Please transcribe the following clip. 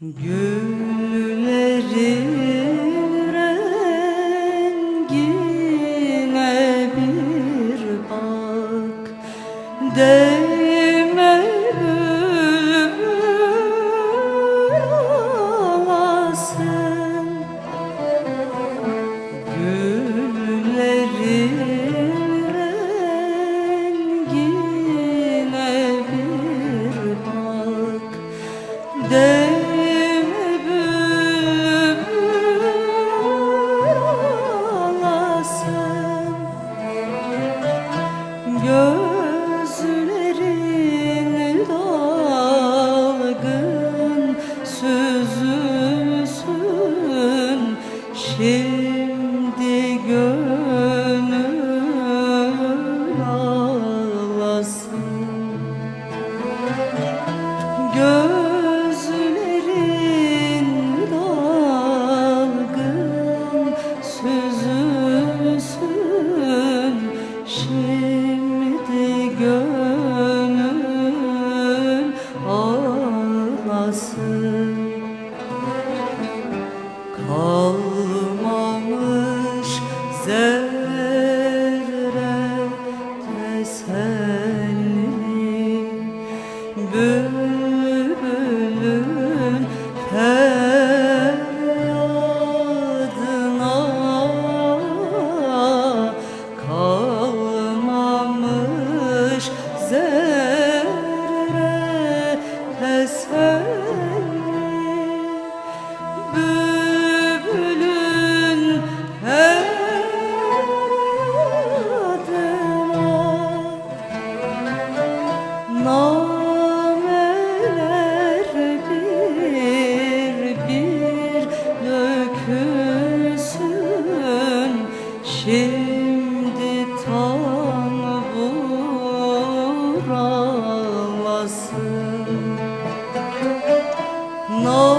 Güllerin rengine bir bak Değme bülbül ağlasın Güllerin rengine bir bak Şimdi gönül ağlasın. Gözlerin dalgın süzülsün. Şimdi gönül ağlasın senli bülbülün feryadına kalmamış zerre eser. Şimdi tam buralasın No